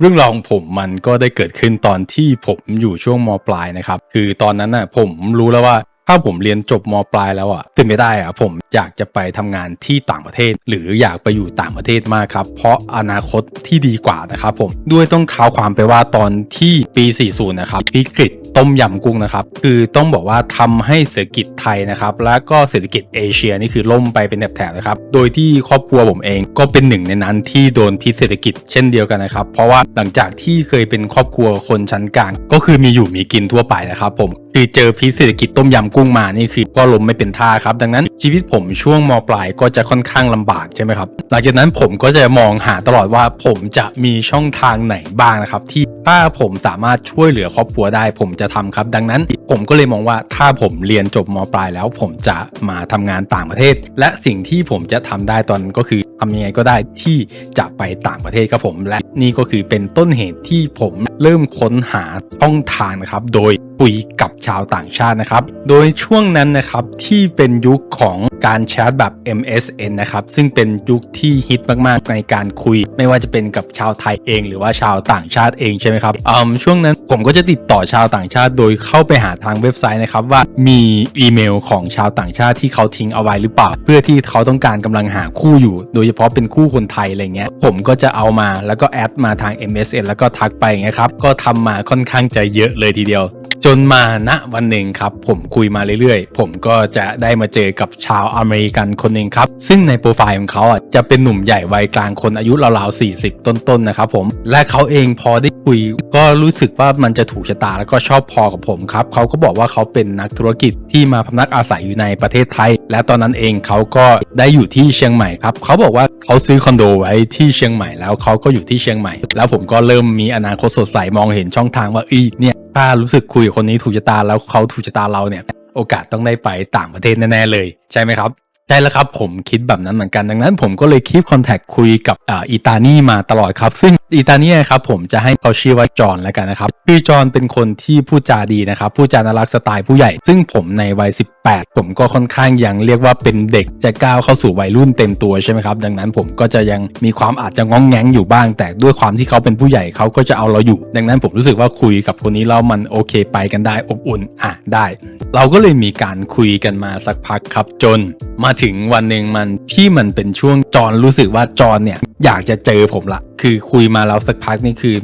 เรื่องราวของผมมันก็ได้เกิดขึ้นตอนที่ผมอยู่ช่วงมปลายนะครับ คือตอนนั้นน่ะผมรู้แล้วว่าถ้าผมเรียนจบมปลายแล้วอะเป็นไม่ได้อะผมอยากจะไปทำงานที่ต่างประเทศ หรืออยากไปอยู่ต่างประเทศมากครับ เพราะอนาคตที่ดีกว่านะครับผมด้วยต้องเท้าความไปว่าตอนที่ปี 40 นะครับวิกฤต ต้มยำกุ้งนะครับ คือต้องบอกว่าทำให้เศรษฐกิจไทยนะครับ และก็เศรษฐกิจเอเชียนี่คือล่มไปเป็นแถบๆนะครับ โดยที่ครอบครัวผมเองก็เป็นหนึ่งในนั้นที่โดนพิษเศรษฐกิจเช่นเดียวกันนะครับ เพราะว่าหลังจากที่เคยเป็นครอบครัวคนชั้นกลาง ก็คือมีอยู่มีกินทั่วไปนะครับผม คือเจอพิษเศรษฐกิจต้มยำกุ้งมานี่คือก็ล้มไม่เป็นท่าครับดังนั้นชีวิตผมช่วงมปลายก็จะค่อนข้างลำบากใช่ไหมครับหลังจากนั้นผมก็จะมองหาตลอดว่าผมจะมีช่องทางไหนบ้างนะครับที่ถ้าผมสามารถช่วยเหลือครอบครัวได้ ผมจะทำครับ ดังนั้นผมก็เลยมองว่าถ้าผมเรียนจบมปลายแล้ว ผมจะมาทำงานต่างประเทศ และสิ่งที่ผมจะทำได้ตอนนั้นก็คือำยังไงก็ได้ที่จะไปต่างประเทศครับผมและนี่ก็คือเป็นต้นเหตุที่ผมเริ่มค้นหาช่องทางนะครับ โดยคุยกับชาวต่างชาตินะครับ โดยช่วงนั้นนะครับที่เป็นยุคของ การแชทแบบ MSN นะครับซึ่งเป็นยุคที่ฮิตมากๆในการคุย ไม่ว่าจะเป็นกับชาวไทยเอง หรือว่าชาวต่างชาติเองใช่ไหมครับอืมช่วงนั้นผมก็จะติดต่อชาวต่างชาติ โดยเข้าไปหาทางเว็บไซต์นะครับว่ามีอีเมลของชาวต่างชาติที่เขาทิ้งเอาไว้หรือเปล่า เพื่อที่เขาต้องการกำลังหาคู่อยู่ โดยเฉพาะเป็นคู่คนไทยอะไรเงี้ยผมก็จะเอามาแล้วก็แอดมาทาง MSN แล้วก็ทักไปอย่างเงี้ยครับก็ทำมาค่อนข้างจะเยอะเลยทีเดียวจนมาณวันหนึ่งครับ ผมคุยมาเรื่อยๆ ผมก็จะได้มาเจอกับชาวอเมริกันคนหนึ่งครับ ซึ่งในโปรไฟล์ของเขาอะจะเป็นหนุ่มใหญ่วัยกลางคนอายุราวๆ40 ต้นๆนะครับผม และเขาเองพอได้คุยก็รู้สึกว่ามันจะถูกชะตาแล้วก็ชอบพอกับผมครับเขาก็บอกว่าเขาเป็นนักธุรกิจที่มาพำนักอาศัยอยู่ในประเทศไทย และตอนนั้นเองเขาก็ได้อยู่ที่เชียงใหม่ครับเขาบอกว่าเขาซื้อคอนโดไว้ที่เชียงใหม่แล้วเขาก็อยู่ที่เชียงใหม่ แล้วผมก็เริ่มมีอนาคตสดใสมองเห็นช่องทางว่าอีเนี่ยถ้ารู้สึกคุยกับคนนี้ถูกชะตาแล้วเขาถูกชะตาเราเนี่ย โอกาสต้องได้ไปต่างประเทศแน่ๆเลย ใช่ไหมครับ ใช่แล้วครับผมคิดแบบนั้นเหมือนกันดังนั้น ผมก็เลยคีบคอนแทคคุยกับอ่าอีตานี่มาตลอดครับ ซึ่งอีตานี่ครับผมจะให้เขาชื่อว่าจอห์นแล้วกันนะครับคือจอห์นเป็นคนที่พูดจาดีนะครับพูดจาน่ารักสไตล์ผู้ใหญ่ ซึ่งผมในวัย 18 ผมก็ค่อนข้างยังเรียกว่าเป็นเด็กจะก้าวเข้าสู่วัยรุ่นเต็มตัวใช่ไหมครับดังนั้นผมก็จะยังมีความอาจจะง้องแง้งอยู่บ้าง แต่ด้วยความที่เขาเป็นผู้ใหญ่เขาก็จะเอาเราอยู่ ดังนั้นผมรู้สึกว่าคุยกับคนนี้แล้วมันโอเคไปกันได้อบอุ่นอะได้ เราก็เลยมีการคุยกันมาสักพักครับจนมาถึงวันหนึ่งมันที่มันเป็นช่วงจอนรู้สึกว่าจอนเนี่ยอยากจะเจอผมละ คือคุยมาแล้วสักพักนี่คือ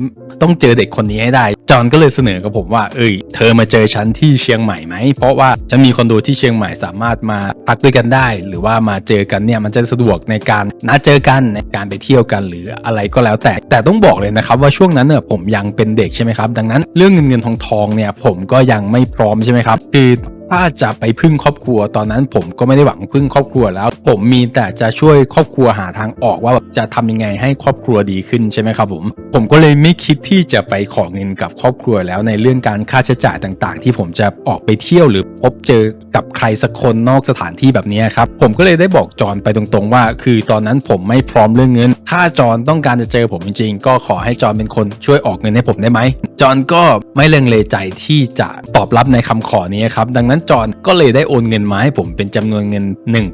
ต้องเจอเด็กคนนี้ให้ได้ จอนก็เลยเสนอกับผมว่า เอ้ย เธอมาเจอฉันที่เชียงใหม่ไหม เพราะว่าฉันมีคอนโดที่เชียงใหม่สามารถมาพักด้วยกันได้ หรือว่ามาเจอกันเนี่ยมันจะสะดวกในการนัดเจอกันในการไปเที่ยวกันหรืออะไรก็แล้วแต่ แต่ต้องบอกเลยนะครับว่าช่วงนั้นเนี่ยผมยังเป็นเด็กใช่ไหมครับ ดังนั้นเรื่องเงินเงินทองทองเนี่ยผมก็ยังไม่พร้อมใช่ไหมครับ คือ ถ้าจะไปพึ่งครอบครัว ตอนนั้นผมก็ไม่ได้หวังพึ่งครอบครัวแล้ว ผมมีแต่จะช่วยครอบครัวหาทางออกว่าแบบจะทำยังไงให้ครอบครัวดีขึ้นใช่ไหมครับผม ผมก็เลยไม่คิดที่จะไปขอเงินกับครอบครัวแล้วในเรื่องการค่าใช้จ่ายต่างๆ ที่ผมจะออกไปเที่ยวหรือพบเจอกับใครสักคนนอกสถานที่แบบนี้ครับ ผมก็เลยได้บอกจอนไปตรงๆว่า คือตอนนั้นผมไม่พร้อมเรื่องเงิน ถ้าจอนต้องการจะเจอผมจริงๆ ก็ขอให้จอนเป็นคนช่วยออกเงินให้ผมได้ไหมจอนก็ไม่เลงเลใจที่จะตอบรับในคำขอนี้ครับดังนั้นจอนก็เลยได้โอนเงินมาให้ผมเป็นจำนวนเงิน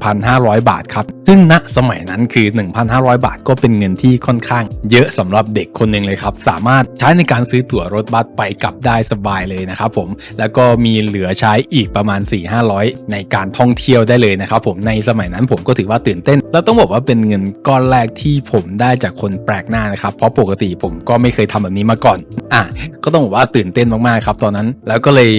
1,500 บาทครับ ซึ่งณสมัยนั้นคือ 1,500 บาทก็เป็นเงินที่ค่อนข้าง เยอะสำหรับเด็กคนหนึ่งเลยครับ สามารถใช้ในการซื้อตั๋วรถบัสไปกลับได้สบายเลยนะครับผม แล้วก็มีเหลือใช้อีกประมาณ 4-500 ในการท่องเที่ยวได้เลยนะครับผม ในสมัยนั้นผมก็ถือว่าตื่นเต้น แล้วต้องบอกว่าเป็นเงินก้อนแรกที่ผมได้จากคนแปลกหน้านะครับ เพราะปกติผมก็ไม่เคยทำแบบนี้มาก่อน อะ ก็ต้องบอกว่าตื่นเต้นมากๆครับตอนนั้น แล้วก็เลย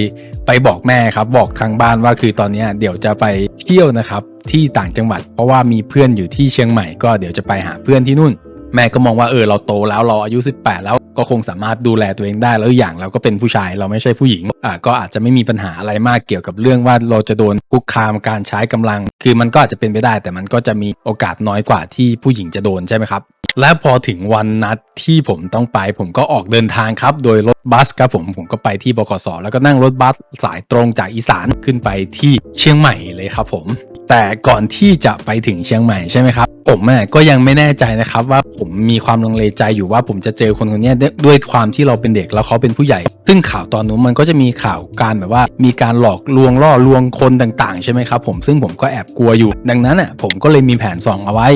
ไปบอกแม่ครับ บอกทางบ้านว่าคือตอนนี้เดี๋ยวจะไปเที่ยวนะครับที่ต่างจังหวัด เพราะว่ามีเพื่อนอยู่ที่เชียงใหม่ก็เดี๋ยวจะไปหาเพื่อนที่นู่น แม่ก็มองว่าเออเราโตแล้วเราอายุ 18 แล้วก็คงสามารถดูแลตัวเองได้แล้วอย่างเราก็เป็นผู้ชายเราไม่ใช่ผู้หญิงอ่าก็อาจจะไม่มีปัญหาอะไรมากเกี่ยวกับเรื่องว่าเราจะโดนคุกคามการใช้กำลัง คือมันก็อาจจะเป็นไปได้ แต่มันก็จะมีโอกาสน้อยกว่าที่ผู้หญิงจะโดนใช่ไหมครับและพอถึงวันนัดที่ผมต้องไป ผมก็ออกเดินทางครับ โดยรถบัสครับผมผมก็ไปที่บขสแล้วก็นั่งรถบัสสายตรงจากอีสานขึ้นไปที่เชียงใหม่เลยครับผม แต่ก่อนที่จะไปถึงเชียงใหม่ใช่ไหมครับ ผมก็ยังไม่แน่ใจนะครับว่าผมมีความลังเลใจอยู่ว่าผมจะเจอคนคนนี้ด้วยความที่เราเป็นเด็กแล้วเขาเป็นผู้ใหญ่ ซึ่งข่าวตอนนู้นมันก็จะมีข่าวการแบบว่า มีการหลอกลวงล่อลวงคนต่างๆ ใช่ไหมครับผมซึ่งผมก็แอบกลัวอยู่ ดังนั้นอะผมก็เลยมีแผนสองเอาไว้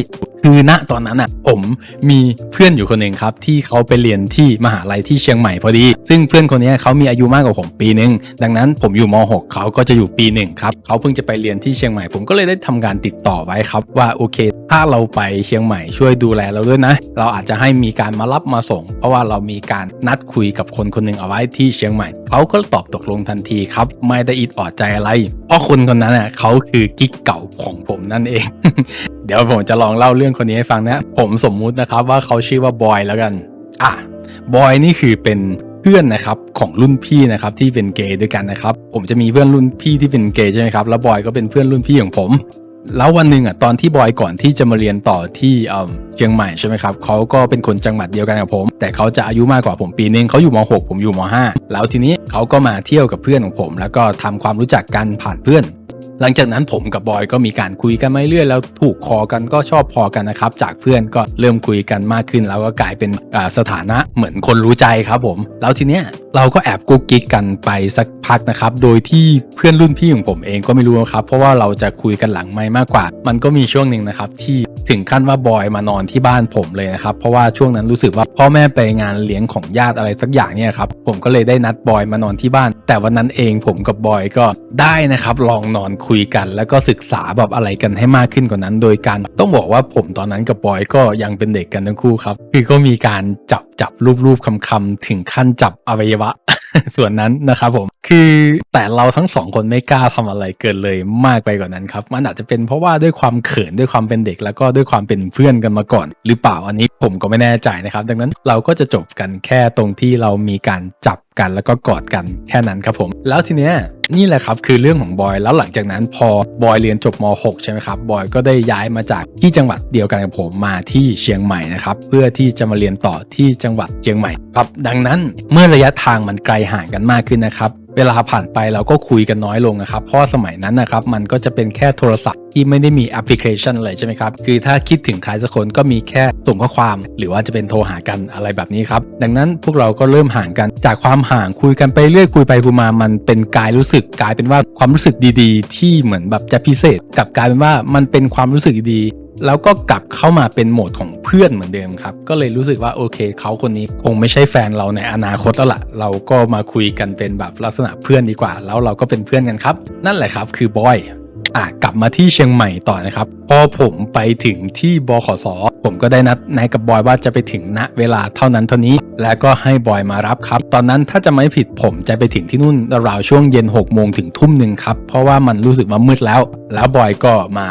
คือณตอนนั้นอะผมมีเพื่อนอยู่คนหนึ่งครับที่เขาไปเรียนที่มหาลัยที่เชียงใหม่พอดี ซึ่งเพื่อนคนนี้เขามีอายุมากกว่าผมปีหนึ่งดังนั้นผมอยู่ม .6 เขาก็จะอยู่ปีหนึ่งครับเขาเพิ่งจะไปเรียนที่เชียงใหม่ผมก็เลยได้ทำการติดต่อไว้ครับว่าโอเค ถ้าเราไปเชียงใหม่ช่วยดูแลเราด้วยนะ เราอาจจะให้มีการมารับมาส่ง เพราะว่าเรามีการนัดคุยกับคนคนหนึ่งเอาไว้ที่เชียงใหม่เขาก็ตอบตกลงทันทีครับ ไม่ได้อิดออดใจอะไร เพราะคนคนนั้นน่ะเขาคือกิ๊กเก่าของผมนั่นเอง เดี๋ยวผมจะลองเล่าเรื่องคนนี้ให้ฟังนะ ผมสมมุตินะครับว่าเขาชื่อว่าบอยแล้วกัน อะบอยนี่คือเป็น เพื่อนนะครับของรุ่นพี่นะครับที่เป็นเกย์ด้วยกันนะครับ ผมจะมีเพื่อนรุ่นพี่ที่เป็นเกย์ใช่ไหมครับแล้วบอยก็เป็นเพื่อนรุ่นพี่ของผม แล้ววันหนึ่งอะตอนที่บอยก่อนที่จะมาเรียนต่อที่เชียงใหม่ใช่ไหมครับเขาก็เป็นคนจังหวัดเดียวกันกับผม แต่เขาจะอายุมากกว่าผมปีนึงเขาอยู่ม .6 ผมอยู่ม .5 แล้วทีนี้เขาก็มาเที่ยวกับเพื่อนของผม แล้วก็ทำความรู้จักกันผ่านเพื่อน หลังจากนั้นผมกับบอยก็มีการคุยกันมาเรื่อยแล้วถูกคอกันก็ชอบพอกันนะครับจากเพื่อนก็เริ่มคุยกันมากขึ้น แล้วก็กลายเป็นสถานะเหมือนคนรู้ใจครับผม แล้วทีเนี้ยเราก็แอบกุ๊กกิ๊กกันไปสักพักนะครับ โดยที่เพื่อนรุ่นพี่ของผมเองก็ไม่รู้นะครับ เพราะว่าเราจะคุยกันหลังไม่มากกว่า มันก็มีช่วงหนึ่งนะครับที่ถึงขั้นว่าบอยมานอนที่บ้านผมเลยนะครับ เพราะว่าช่วงนั้นรู้สึกว่าพ่อแม่ไปงานเลี้ยงของญาติอะไรสักอย่างเนี่ยครับ ผมก็เลยได้นัดบอยมานอนที่บ้าน แต่วันนั้นเองผมกับบอยก็ได้นะครับ ลองนอนคุยุยกัน แล้วก็ศึกษาแบบอะไรกันให้มากขึ้นกว่านั้น โดยการต้องบอกว่าผมตอนนั้นกับบอยก็ยังเป็นเด็กกันทั้งคู่ครับ คือก็มีการจับจับรูปรูปคำคำถึงขั้นจับอวัยวะ ส่วนนั้นนะครับผม คือแต่เราทั้งสองคนไม่กล้าทำอะไรเกินเลยมากไปกว่านั้นครับ มันอาจจะเป็นเพราะว่าด้วยความเขินด้วยความเป็นเด็ก แล้วก็ด้วยความเป็นเพื่อนกันมาก่อน หรือเปล่าอันนี้ผมก็ไม่แน่ใจนะครับ ดังนั้นเราก็จะจบกันแค่ตรงที่เรามีการจับกันแล้วก็กอดกันแค่นั้นครับผม แล้วทีเนี้ยนี่แหละครับคือเรื่องของบอยแล้วหลังจากนั้นพอบอยเรียนจบม .6 ใช่ไหมครับบอยก็ได้ย้ายมาจากที่จังหวัดเดียวกันกับผมมาที่เชียงใหม่นะครับเพื่อที่จะมาเรียนต่อที่จังหวัดเชียงใหม่ครับดังนั้นเมื่อระยะทางมันไกลห่างกันมากขึ้นนะครับเวลาผ่านไปเราก็คุยกันน้อยลงนะครับ เพราะสมัยนั้นนะครับมันก็จะเป็นแค่โทรศัพท์ที่ไม่ได้มีแอปพลิเคชันอะไรใช่ไหมครับ คือถ้าคิดถึงใครสักคนก็มีแค่ส่งข้อความ หรือว่าจะเป็นโทรหากันอะไรแบบนี้ครับ ดังนั้นพวกเราก็เริ่มห่างกัน จากความห่างคุยกันไปเรื่อยคุยไปคุยมา มันเป็นกายรู้สึกกลายเป็นว่าความรู้สึกดีๆ ที่เหมือนแบบจะพิเศษกลับกลายเป็นว่ามันเป็นความรู้สึกดี แล้วก็กลับเข้ามาเป็นโหมดของเพื่อนเหมือนเดิมครับ ก็เลยรู้สึกว่าโอเคเขาคนนี้คงไม่ใช่แฟนเราในอนาคตแล้วล่ะ เราก็มาคุยกันเป็นแบบลักษณะเพื่อนดีกว่า แล้วเราก็เป็นเพื่อนกันครับ นั่นแหละครับคือบอย อะกลับมาที่เชียงใหม่ต่อนะครับ พอผมไปถึงที่บขสผมก็ได้นัดนายกับบอยว่าจะไปถึงณเวลาเท่านั้นเท่านี้ แล้วก็ให้บอยมารับครับ ตอนนั้นถ้าจะไม่ผิดผมจะไปถึงที่นู่นราวช่วงเย็น6กโมงถึงทุ่มหนึ่งครับ เพราะว่ามันรู้สึกว่ามืดแล้ว แล้วบอยก็มา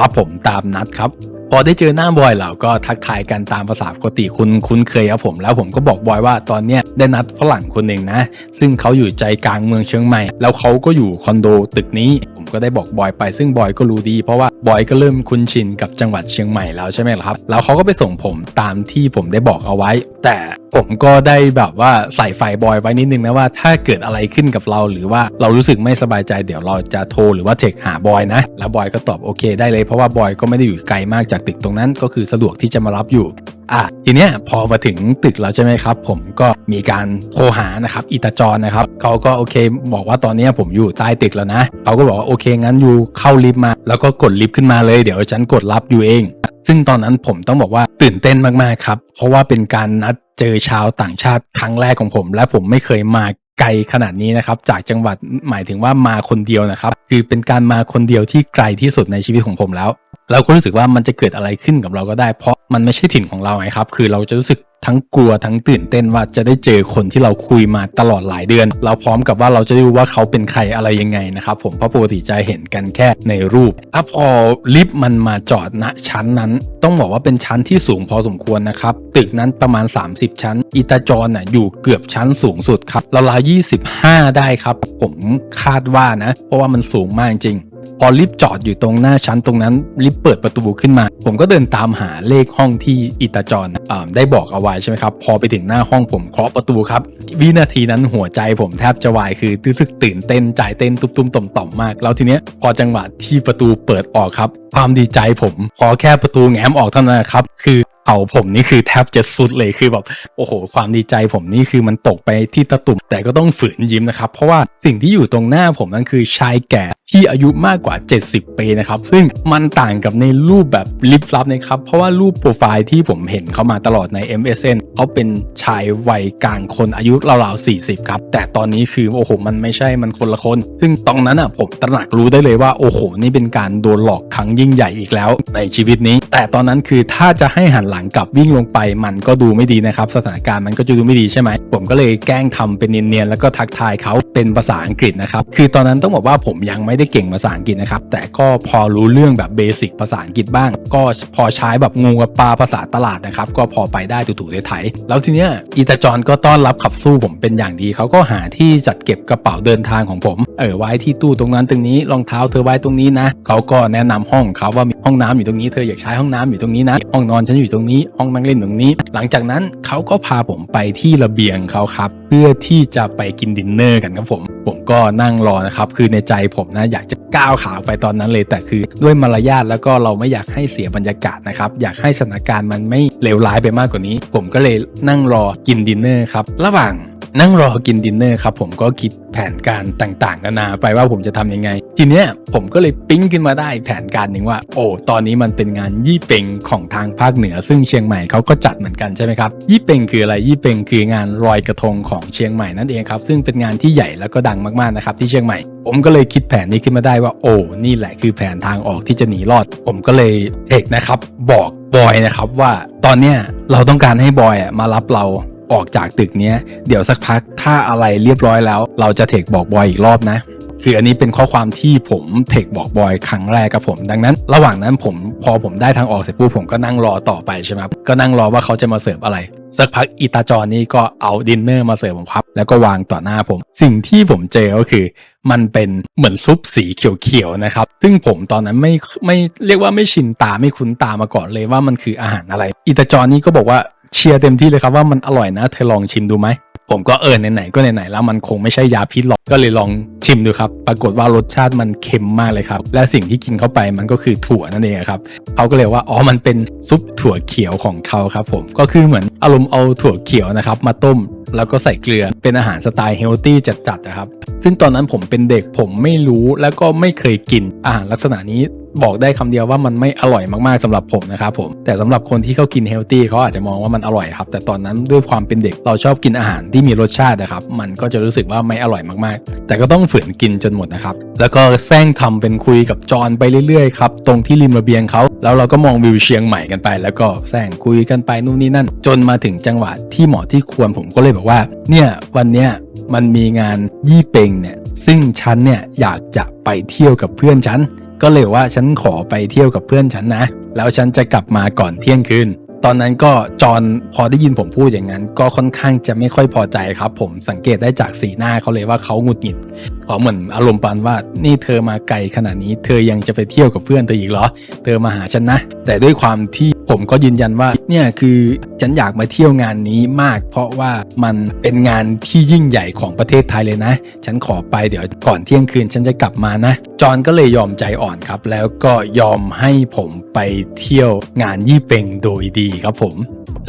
รับผมตามนัดครับพอได้เจอหน้าบอยเราก็ทักทายกันตามภาษาปกติคุณคุ้นเคยครับผมแล้วผมก็บอกบอยว่าตอนเนี้ยได้นัดฝรั่งคนหนึ่งนะ ซึ่งเขาอยู่ใจกลางเมืองเชียงใหม่ แล้วเขาก็อยู่คอนโดตึกนี้ ก็ได้บอกบอยไปซึ่งบอยก็รู้ดีเพราะว่าบอยก็เริ่มคุ้นชินกับจังหวัดเชียงใหม่แล้วใช่ไหมละครับ แล้วเขาก็ไปส่งผมตามที่ผมได้บอกเอาไว้ แต่ผมก็ได้แบบว่าใส่ไฟบอยไว้นิดนึงนะว่าถ้าเกิดอะไรขึ้นกับเรา หรือว่าเรารู้สึกไม่สบายใจเดี๋ยวเราจะโทรหรือว่าเทคหาบอยนะ แล้วบอยก็ตอบโอเคได้เลยเพราะว่าบอยก็ไม่ได้อยู่ไกลมากจากตึกตรงนั้น ก็คือสะดวกที่จะมารับอยู่ อะทีเนี้ยพอมาถึงตึกแล้วใช่ไหมครับ ผมก็มีการโทรหานะครับอิตาจรนะครับเขาก็โอเคบอกว่าตอนเนี้ยผมอยู่ใต้ตึกแล้วนะเขาก็บอกว่าโอเคงั้นอยู่เข้าลิฟต์มา แล้วก็กดลิฟต์ขึ้นมาเลยเดี๋ยวฉันกดรับอยู่เอง ซึ่งตอนนั้นผมต้องบอกว่าตื่นเต้นมากๆครับเพราะว่าเป็นการนัดเจอชาวต่างชาติครั้งแรกของผม และผมไม่เคยมาไกลขนาดนี้นะครับจากจังหวัดหมายถึงว่ามาคนเดียวนะครับ คือเป็นการมาคนเดียวที่ไกลที่สุดในชีวิตของผมแล้ว เราก็รู้สึกว่ามันจะเกิดอะไรขึ้นกับเราก็ได้ เพราะมันไม่ใช่ถิ่นของเราไงครับ คือเราจะรู้สึกทั้งกลัวทั้งตื่นเต้นว่าจะได้เจอคนที่เราคุยมาตลอดหลายเดือน เราพร้อมกับว่าเราจะได้รู้ว่าเขาเป็นใครอะไรยังไงนะครับผมเพราะปกติจะเห็นกันแค่ในรูปถ้าพอลิฟต์มันมาจอดณชั้นนั้น ต้องบอกว่าเป็นชั้นที่สูงพอสมควรนะครับตึกนั้นประมาณ 30 ชั้น อิตาจรน่ะอยู่เกือบชั้นสูงสุดครับราวๆ25 ได้ครับ ผมคาดว่านะ เพราะว่ามันสูงมากจริง พอลิฟต์จอดอยู่ตรงหน้าชั้นตรงนั้นลิฟต์เปิดประตูขึ้นมา ผมก็เดินตามหาเลขห้องที่อิตาจอนได้บอกเอาไว้ใช่ไหมครับ พอไปถึงหน้าห้องผมเคาะประตูครับ วินาทีนั้นหัวใจผมแทบจะวายคือรู้สึกตื่นเต้นใจเต้นตุ้มๆต่อมๆมาก แล้วทีเนี้ยพอจังหวะที่ประตูเปิดออกครับความดีใจผมขอแค่ประตูแง้มออกเท่านั้นครับ คือ เอาผมนี่คือแทบจะสุดเลยคือแบบโอ้โห ความดีใจผมนี่คือมันตกไปที่ตะตุ่มแต่ก็ต้องฝืนยิ้มนะครับ เพราะว่าสิ่งที่อยู่ตรงหน้าผมนั่นคือชายแก่ที่อายุมากกว่า 70 ปีนะครับ ซึ่งมันต่างกับในรูปแบบลิบลับนะครับ เพราะว่ารูปโปรไฟล์ที่ผมเห็นเขามาตลอดใน MSN เขาเป็นชายวัยกลางคนอายุราวๆ 40 ครับ แต่ตอนนี้คือโอ้โห มันไม่ใช่มันคนละคน ซึ่งตรงนั้นอะผมตระหนักรู้ได้เลยว่าโอ้โห นี่เป็นการโดนหลอกครั้งยิ่งใหญ่อีกแล้วในชีวิตนี้ แต่ตอนนั้นคือถ้าจะให้หันหลังกลับวิ่งลงไปมันก็ดูไม่ดีนะครับ สถานการณ์มันก็จะดูไม่ดีใช่ไหม ผมก็เลยแกล้งทำเป็นเนียนๆแล้วก็ทักทายเขาเป็นภาษาอังกฤษนะครับ คือตอนนั้นต้องบอกว่าผมยังไม่ได้เก่งภาษาอังกฤษนะครับ แต่ก็พอรู้เรื่องแบบเบสิกภาษาอังกฤษบ้าง ก็พอใช้แบบงูกับปลาภาษาตลาดนะครับ ก็พอไปได้ถูๆไถๆแล้วทีเนี้ยอีตาจอนก็ต้อนรับขับสู้ผมเป็นอย่างดีเขาก็หาที่จัดเก็บกระเป๋าเดินทางของผม เออไว้ที่ตู้ตรงนั้นตรงนี้รองเท้าเธอไว้ตรงนี้นะเขาก็แนะนำห้องของเขาว่ามี ห้องน้ำอยู่ตรงนี้เธออยากใช้ห้องน้ำอยู่ตรงนี้นะห้องนอนฉันอยู่ตรงนี้ห้องนั่งเล่นตรงนี้ หลังจากนั้นเขาก็พาผมไปที่ระเบียงเขาครับ เพื่อที่จะไปกินดินเนอร์กันครับผมผมก็นั่งรอนะครับ คือในใจผมนะอยากจะก้าวขาไปตอนนั้นเลย แต่คือด้วยมารยาทแล้วก็เราไม่อยากให้เสียบรรยากาศนะครับ อยากให้สถานการณ์มันไม่เลวร้ายไปมากกว่านี้ ผมก็เลยนั่งรอกินดินเนอร์ครับ ระหว่าง นั่งรอกินดินเนอร์ครับผมก็คิดแผนการต่างๆนานาไปว่าผมจะทำยังไง ทีเนี้ยผมก็เลยปิ๊งขึ้นมาได้แผนการหนึ่งว่า โอ้ตอนนี้มันเป็นงานยี่เปงของทางภาคเหนือ ซึ่งเชียงใหม่เขาก็จัดเหมือนกันใช่ไหมครับยี่เปงคืออะไรยี่เปงคืองานลอยกระทงของเชียงใหม่นั่นเองครับซึ่งเป็นงานที่ใหญ่แล้วก็ดังมากๆนะครับที่เชียงใหม่ ผมก็เลยคิดแผนนี้ขึ้นมาได้ว่า โอ้นี่แหละคือแผนทางออกที่จะหนีรอด ผมก็เลยเอกนะครับบอกบอยนะครับว่าตอนเนี้ยเราต้องการให้บอยอะมารับเรา ออกจากตึกเนี้ยเดี๋ยวสักพักถ้าอะไรเรียบร้อยแล้ว เราจะเทคบอกบอยอีกรอบนะคืออันนี้เป็นข้อความที่ผมเทคบอกบอยครั้งแรกครับผม ดังนั้น ระหว่างนั้นผมพอผมได้ทางออกเสร็จปุ๊บผมก็นั่งรอต่อไปใช่ไหมก็นั่งรอว่าเขาจะมาเสิร์ฟอะไร สักพักอีตาจอนี่ก็เอาดินเนอร์มาเสิร์ฟผมครับ แล้วก็วางต่อหน้าผม สิ่งที่ผมเจอก็คือ มันเป็นเหมือนซุปสีเขียวๆนะครับ ซึ่งผมตอนนั้นไม่ไม่เรียกว่าไม่ชินตาไม่คุ้นตามาก่อนเลยว่ามันคืออาหารอะไรอิตาจอนี่ก็บอกว่า เชียร์เต็มที่เลยครับว่ามันอร่อยนะเธอลองชิมดูไหมผมก็เออไหนๆก็ไหนๆแล้วมันคงไม่ใช่ยาพิษหรอกก็เลยลองชิมดูครับ ปรากฏว่ารสชาติมันเค็มมากเลยครับ และสิ่งที่กินเข้าไปมันก็คือถั่วนั่นเองครับเขาก็เลยว่าอ๋อมันเป็นซุปถั่วเขียวของเขาครับผมก็คือเหมือนอารมณ์เอาถั่วเขียวนะครับมาต้มแล้วก็ใส่เกลือเป็นอาหารสไตล์เฮลตี้จัดๆนะครับ ซึ่งตอนนั้นผมเป็นเด็กผมไม่รู้แล้วก็ไม่เคยกินอาหารลักษณะนี้ บอกได้คำเดียวว่ามันไม่อร่อยมากๆสำหรับผมนะครับผมแต่สำหรับคนที่เขากินเฮลตี้เขาอาจจะมองว่ามันอร่อยครับ แต่ตอนนั้นด้วยความเป็นเด็กเราชอบกินอาหารที่มีรสชาตินะครับ มันก็จะรู้สึกว่าไม่อร่อยมากๆ แต่ก็ต้องฝืนกินจนหมดนะครับ แล้วก็แซงทำเป็นคุยกับจอนไปเรื่อยๆครับตรงที่ริมระเบียงเขาแล้วเราก็มองวิวเชียงใหม่กันไป แล้วก็แซงคุยกันไปนู่นนี่นั่น จนมาถึงจังหวะที่เหมาะที่ควรผมก็เลยบอกว่า เนี่ยวันเนี้ยมันมีงานยี่เปงเนี่ยซึ่งฉันเนี่ยอยากจะไปเที่ยวกับเพื่อนฉัน ก็เลยว่าฉันขอไปเที่ยวกับเพื่อนฉันนะ แล้วฉันจะกลับมาก่อนเที่ยงคืน ตอนนั้นก็จอนพอได้ยินผมพูดอย่างนั้น ก็ค่อนข้างจะไม่ค่อยพอใจครับ ผมสังเกตได้จากสีหน้าเขาเลยว่าเขาหงุดหงิดเขาเหมือนอารมณ์ปานว่านี่เธอมาไกลขนาดนี้ เธอยังจะไปเที่ยวกับเพื่อนเธออีกเหรอ เธอมาหาฉันนะ แต่ด้วยความที่ ผมก็ยืนยันว่าเนี่ยคือฉันอยากมาเที่ยวงานนี้มาก เพราะว่ามันเป็นงานที่ยิ่งใหญ่ของประเทศไทยเลยนะ ฉันขอไปเดี๋ยวก่อนเที่ยงคืนฉันจะกลับมานะ จอนก็เลยยอมใจอ่อนครับ แล้วก็ยอมให้ผมไปเที่ยวงานยี่เปงโดยดีครับผม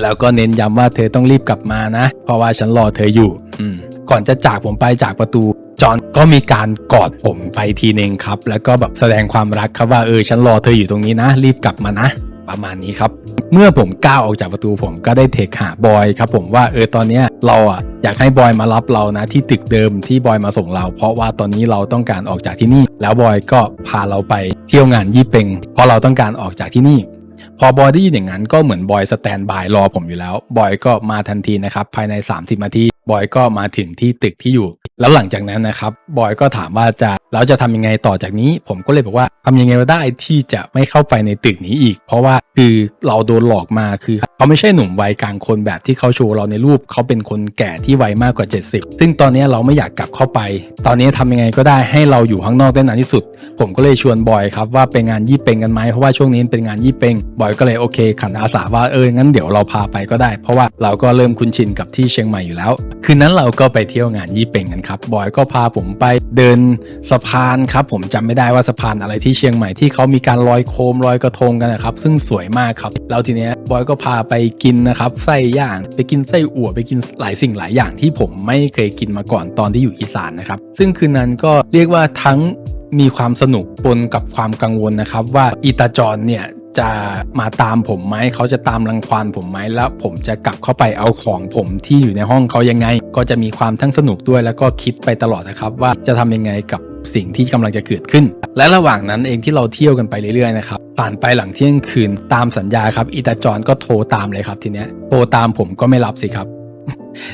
แล้วก็เน้นย้ำว่าเธอต้องรีบกลับมานะ เพราะว่าฉันรอเธออยู่ อืม ก่อนจะจากผมไปจากประตูจอนก็มีการกอดผมไปทีนึงครับ แล้วก็แบบแสดงความรักครับว่าเออฉันรอเธออยู่ตรงนี้นะ รีบกลับมานะ ประมาณนี้ครับ เมื่อผมก้าวออกจากประตูผมก็ได้เทคหาบอยครับผมว่าเออตอนนี้เราอะอยากให้บอยมารับเรานะที่ตึกเดิมที่บอยมาส่งเรา เพราะว่าตอนนี้เราต้องการออกจากที่นี่ แล้วบอยก็พาเราไปเที่ยวงานยี่เปงเพราะเราต้องการออกจากที่นี่พอบอยได้ยินอย่างนั้นก็เหมือนบอยสแตนบายรอผมอยู่แล้ว บอยก็มาทันทีนะครับ ภายใน 30นาที บอยก็มาถึงที่ตึกที่อยู่ แล้วหลังจากนั้นนะครับบอยก็ถามว่าจะแล้วจะทำยังไงต่อจากนี้ ผมก็เลยบอกว่าทำยังไงก็ได้ที่จะไม่เข้าไปในตึกนี้อีก เพราะว่าคือเราโดนหลอกมาคือเขาไม่ใช่หนุ่มวัยกลางคนแบบที่เขาโชว์เราในรูปเขาเป็นคนแก่ที่วัยมากกว่า 70 ซึ่งตอนนี้เราไม่อยากกลับเข้าไป ตอนนี้ทำยังไงก็ได้ให้เราอยู่ข้างนอกได้นานที่สุด ผมก็เลยชวนบอยครับว่าไปงานยี่เป็งกันไหมเพราะว่าช่วงนี้เป็นงานยี่เป็งบอยก็เลยโอเค ขันอาสาว่าเอองั้นเดี๋ยวเราพาไปก็ได้ เพราะว่าเราก็เริ่มคุ้นชินกับที่เชียงใหม่อยู่แล้ว คืนนั้นเราก็ไปเที่ยวงานยี่เป็งกันครับบอยก็พาผมไปเดินสะพานครับผมจำไม่ได้ว่าสะพานอะไรที่เชียงใหม่ที่เขามีการลอยโคมลอยกระทงกันนะครับซึ่งสวยมากครับแล้วทีเนี้ยบอยก็พาไปกินนะครับไส้ย่างไปกินไส้อั่วไปกินหลายสิ่งหลายอย่างที่ผมไม่เคยกินมาก่อนตอนที่อยู่อีสานนะครับซึ่งคืนนั้นก็เรียกว่าทั้งมีความสนุกปนกับความกังวลนะครับ ว่าอีตาจรเนี่ย จะมาตามผมไหม เขาจะตามรังควานผมไหม แล้วผมจะกลับเข้าไปเอาของผมที่อยู่ในห้องเขายังไง ก็จะมีความทั้งสนุกด้วย แล้วก็คิดไปตลอดนะครับ ว่าจะทำยังไงกับสิ่งที่กำลังจะเกิดขึ้น และระหว่างนั้นเองที่เราเที่ยวกันไปเรื่อยๆนะครับ ผ่านไปหลังเที่ยงคืนตามสัญญาครับอีตาจรก็โทรตามเลยครับทีเนี้ย โทรตามผมก็ไม่รับสิครับ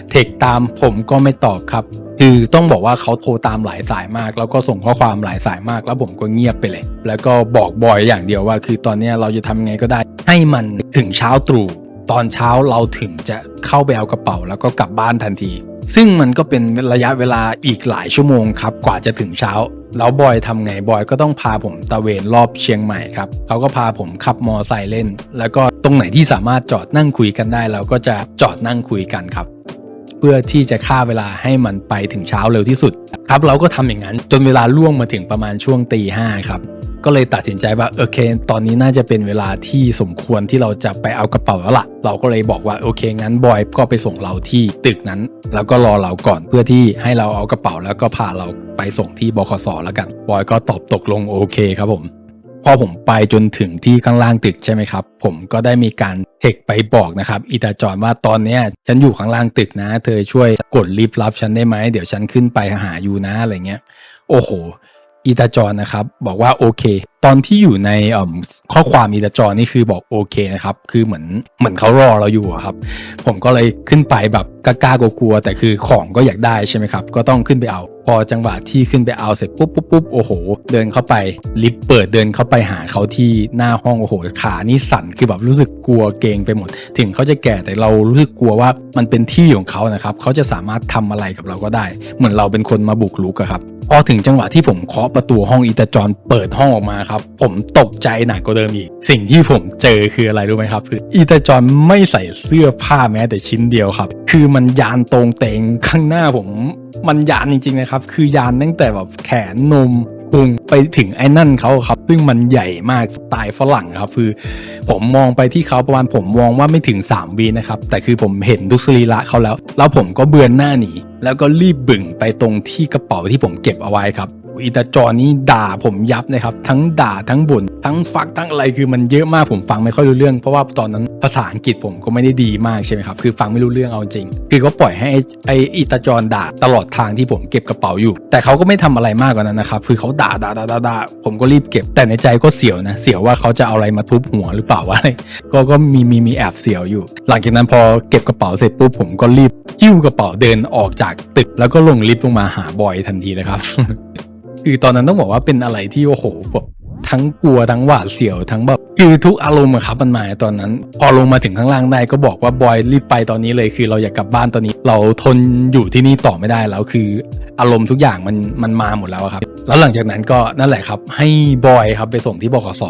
เทคตามผมก็ไม่ตอบครับ คือต้องบอกว่าเขาโทรตามหลายสายมาก แล้วก็ส่งข้อความหลายสายมาก แล้วผมก็เงียบไปเลย แล้วก็บอกบอยอย่างเดียวว่า คือตอนนี้เราจะทำไงก็ได้ ให้มันถึงเช้าตรู่ตอนเช้าเราถึงจะเข้าไปเอากระเป๋า แล้วก็กลับบ้านทันที ซึ่งมันก็เป็นระยะเวลาอีกหลายชั่วโมงครับกว่าจะถึงเช้า แล้วบอยทำไงบอยก็ต้องพาผมตะเวนรอบเชียงใหม่ครับเขาก็พาผมขับมอไซค์เล่น แล้วก็ตรงไหนที่สามารถจอดนั่งคุยกันได้ เราก็จะจอดนั่งคุยกันครับ พื่อที่จะฆ่าเวลาให้มันไปถึงเช้าเร็วที่สุดครับเราก็ทำอย่างนั้นจนเวลาล่วงมาถึงประมาณช่วงตีห้าครับก็เลยตัดสินใจว่าโอเค ตอนนี้น่าจะเป็นเวลาที่สมควรที่เราจะไปเอากระเป๋าแล้วล่ะ เราก็เลยบอกว่าโอเคงั้นบอยก็ไปส่งเราที่ตึกนั้น แล้วก็รอเราก่อนเพื่อที่ให้เราเอากระเป๋าแล้วก็พาเราไปส่งที่บคสแล้วกัน บอยก็ตอบตกลงโอเคครับผม พอผมไปจนถึงที่ข้างล่างตึกใช่ไหมครับ ผมก็ได้มีการ เทคไปบอกนะครับอีตาจอนว่าตอนเนี้ยฉันอยู่ข้างล่างตึกนะ เธอช่วยกดลิฟต์รับฉันได้ไหมเดี๋ยวฉันขึ้นไปหาอยู่นะอะไรเงี้ย โอ้โหอีตาจรนนะครับบอกว่าโอเค ตอนที่อยู่ในข้อความอีตาจรนี่คือบอกโอเคนะครับคือเหมือนเหมือนเขารอเราอยู่ครับ ผมก็เลยขึ้นไปแบบกล้ากลัวแต่คือของก็อยากได้ใช่ไหมครับ ก็ต้องขึ้นไปเอา พอจังหวะที่ขึ้นไปเอาเสร็จปุ๊บปุ๊บปุ๊บโอ้โห เดินเข้าไป ลิฟต์เปิดเดินเข้าไปหาเขาที่หน้าห้องโอ้โหขานี่สั่นคือแบบรู้สึกกลัวเกรงไปหมด ถึงเขาจะแก่แต่เรารู้สึกกลัวว่ามันเป็นที่ของเขานะครับเขาจะสามารถทำอะไรกับเราก็ได้ เหมือนเราเป็นคนมาบุกรุกครับพอถึงจังหวะที่ผมเคาะประตูห้องอีตาจรเปิดห้องออกมาครับ ผมตกใจหนักกว่าเดิมอีก สิ่งที่ผมเจอคืออะไรรู้ไหมครับคืออีตาจรไม่ใส่เสื้อผ้าแม้แต่ชิ้นเดียวครับ คือมันยานตรงเตงข้างหน้าผม มันยานจริงๆนะครับคือยานตั้งแต่แบบแขนนมพุงไปถึงไอ้นั่นเขาครับ ซึ่งมันใหญ่มากสไตล์ฝรั่งครับ คือ ผมมองไปที่เขาประมาณผมมองว่าไม่ถึง 3วีนะครับ แต่คือผมเห็นทุกสรีระเขาแล้ว แล้วผมก็เบือนหน้าหนีแล้วก็รีบบึ่งไปตรงที่กระเป๋าที่ผมเก็บเอาไว้ครับ อีตาจอนี่ด่าผมยับนะครับ ทั้งด่าทั้งบ่นทั้งฟักทั้งอะไรคือมันเยอะมากผมฟังไม่ค่อยรู้เรื่องเพราะว่าตอนนั้นภาษาอังกฤษผมก็ไม่ได้ดีมากใช่ไหมครับคือฟังไม่รู้เรื่องเอาจริง คือเขาปล่อยให้ไอออีตาจรด่าตลอดทางที่ผมเก็บกระเป๋าอยู่ แต่เขาก็ไม่ทำอะไรมากกว่านั้นนะครับคือเขาด่าด่าด่าด่าดาผมก็รีบเก็บ แต่ในใจก็เสียวนะเสียวว่าเขาจะเอาอะไรมาทุบหัวหรือเปล่าวะอะไรก็ก็มีมีมีแอบเสียวอยู่ หลังจากนั้นพอเก็บกระเป๋าเสร็จปุ๊บผมก็รีบหิ้วกระเป๋าเดินออกจากตึก แล้วก็ลงลิฟต์ลงมาหาบอยทันทีเลยครับ คือตอนนั้นต้องบอกว่าเป็นอะไรที่โอ้โหแบบทั้งกลัวทั้งหวาดเสียวทั้งแบบคือทุกอารมณ์อะครับมันมาตอนนั้น พอลงมาถึงข้างล่างได้ก็บอกว่าบอยรีบไปตอนนี้เลยคือเราอยากกลับบ้านตอนนี้ เราทนอยู่ที่นี่ต่อไม่ได้แล้วคือ อารมณ์ทุกอย่างมันมันมาหมดแล้วครับ แล้วหลังจากนั้นก็นั่นแหละครับ ให้บอยครับไปส่งที่บขส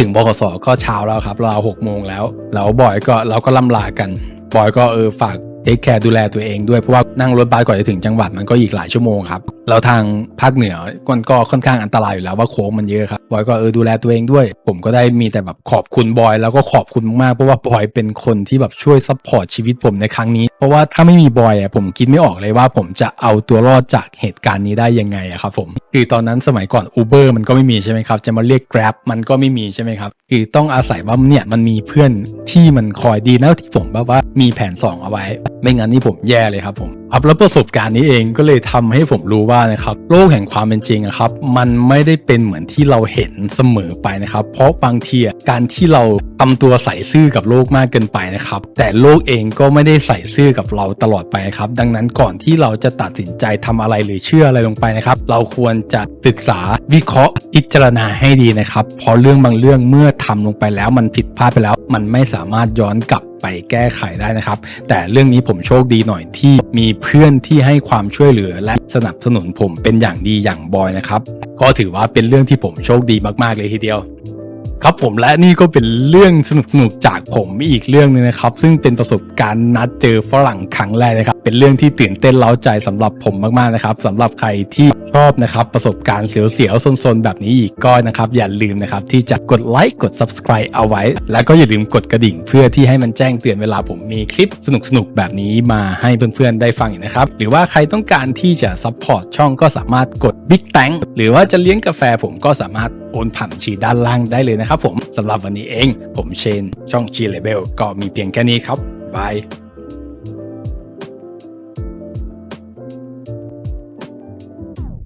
ถึงบขสก็เช้าแล้วครับราวหกโมงแล้วแล้วบอยก็เราก็ล่ำลากันบอยก็เออฝาก เทคแคร์ดูแลตัวเองด้วยเพราะว่านั่งรถบัสกว่อนจะถึงจังหวัดมันก็อีกหลายชั่วโมงครับแล้วทางภาคเหนือมันก็ค่อนข้างอันตรายอยู่แล้วว่าโค้งมันเยอะครับ บอยก็เออดูแลตัวเองด้วย ผมก็ได้มีแต่แบบขอบคุณบอย แล้วก็ขอบคุณมากๆเพราะว่าบอยเป็นคนที่แบบช่วยซัพพอร์ตชีวิตผมในครั้งนี้ เพราะว่าถ้าไม่มีบอยอะผมคิดไม่ออกเลยว่าผมจะเอาตัวรอดจากเหตุการณ์นี้ได้ยังไงอะครับผมคือตอนนั้นสมัยก่อน Uber มันก็ไม่มีใช่ไหมครับจะมาเรียก Grab มันก็ไม่มีใช่ไหมครับคือต้องอาศัยว่าเนี่ยมันมีเพื่อนที่มันคอยดีแล้วที่ผมแบบว่ามีแผนสองเอาไว้ ไม่งั้นนี่ผมแย่เลยครับผมครับแล้วประสบการณ์นี้เองก็เลยทำให้ผมรู้ว่านะครับโลกแห่งความเป็นจริงอะครับ มันไม่ได้เป็นเหมือนที่เราเห็นเสมอไปนะครับ เพราะบางทีการที่เราทำตัวใส่ซื่อกับโลกมากเกินไปนะครับ แต่โลกเองก็ไม่ได้ใส่ซื่อกับเราตลอดไปครับ ดังนั้นก่อนที่เราจะตัดสินใจทำอะไรหรือเชื่ออะไรลงไปนะครับ เราควรจะศึกษาวิเคราะห์พิจารณาให้ดีนะครับเพราะเรื่องบางเรื่องเมื่อทำลงไปแล้วมันผิดพลาดไปแล้ว มันไม่สามารถย้อนกลับ ไปแก้ไขได้นะครับ แต่เรื่องนี้ผมโชคดีหน่อยที่มีเพื่อนที่ให้ความช่วยเหลือและสนับสนุนผมเป็นอย่างดีอย่างบอยนะครับ ก็ถือว่าเป็นเรื่องที่ผมโชคดีมากๆเลยทีเดียว ครับผมและนี่ก็เป็นเรื่องสนุกๆจากผมอีกเรื่องหนึงนะครับ ซึ่งเป็นประสบการณ์นัดเจอฝรั่งครั้งแรกนะครับ เป็นเรื่องที่ตื่นเต้นเล้าใจสำหรับผมมากๆนะครับสำหรับใครที่ชอบนะครับ ประสบการณ์เสียวๆซนๆ แบบนี้อีกก็นะครับ อย่าลืมนะครับ ที่จะกดไลค์กด subscribe เอาไว้ แล้วก็อย่าลืมกดกระดิ่ง เพื่อที่ให้มันแจ้งเตือนเวลาผมมีคลิปสนุกๆแบบนี้มาให้เพื่อนๆได้ฟังอีกนะครับหรือว่าใครต้องการที่จะซัพพอร์ตช่องก็สามารถกด Big t a n k หรือว่าจะเลี้ยงกาแฟผมก็สามารถ โอนผ่านบัญชีด้านล่างได้เลยนะครับผมสำหรับวันนี้เอง ผมเชนช่อง G Level ก็มีเพียงแค่นี้ครับบาย